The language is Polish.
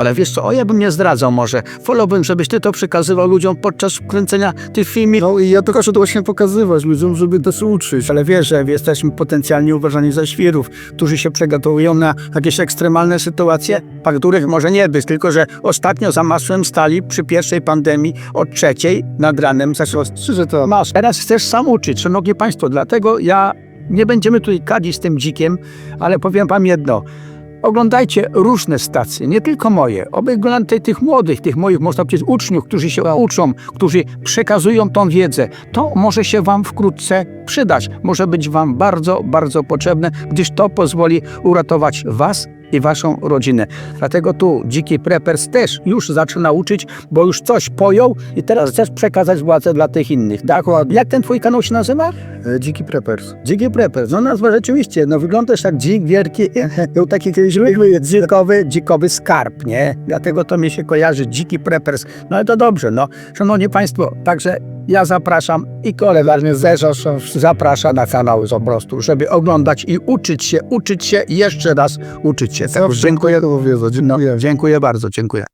Ale wiesz co, o ja bym nie zdradzał może. Wolałbym, żebyś ty to przekazywał ludziom podczas kręcenia tych filmów. No i ja to proszę to właśnie pokazywać ludziom, żeby też uczyć. Ale wiesz, że jesteśmy potencjalnie uważani za świrów, którzy się przygotowują na jakieś ekstremalne sytuacje, a których może nie być. Tylko, że ostatnio za masłem stali przy pierwszej pandemii od trzeciej nad ranem zaczęło Że to masz. Teraz chcesz sam uczyć, szanowni państwo, dlatego ja nie będziemy tutaj kadzić z tym dzikiem, ale powiem wam jedno. Oglądajcie różne stacje, nie tylko moje. Oglądajcie tych młodych, tych moich, można powiedzieć, uczniów, którzy się uczą, którzy przekazują tą wiedzę. To może się wam wkrótce przydać. Może być wam bardzo, bardzo potrzebne, gdyż to pozwoli uratować was i waszą rodzinę. Dlatego tu Dziki Preppers też już zaczyna uczyć, bo już coś pojął i teraz chcesz przekazać władzę dla tych innych. Dokładnie. Jak ten twój kanał się nazywa? e, dziki preppers. Dziki Preppers. No nazwa rzeczywiście, no wyglądasz jak dzik wielki, był taki kiedyś dzikowy, dzikowy skarb, nie? Dlatego to mi się kojarzy, Dziki Preppers. No ale to dobrze, no. Szanowni Państwo, także ja zapraszam i kolega Zerzosz zaprasza na kanał po prostu, żeby oglądać i uczyć się, uczyć się i jeszcze raz uczyć się. Dziękuję. No, Dziękuję. dziękuję bardzo, dziękuję.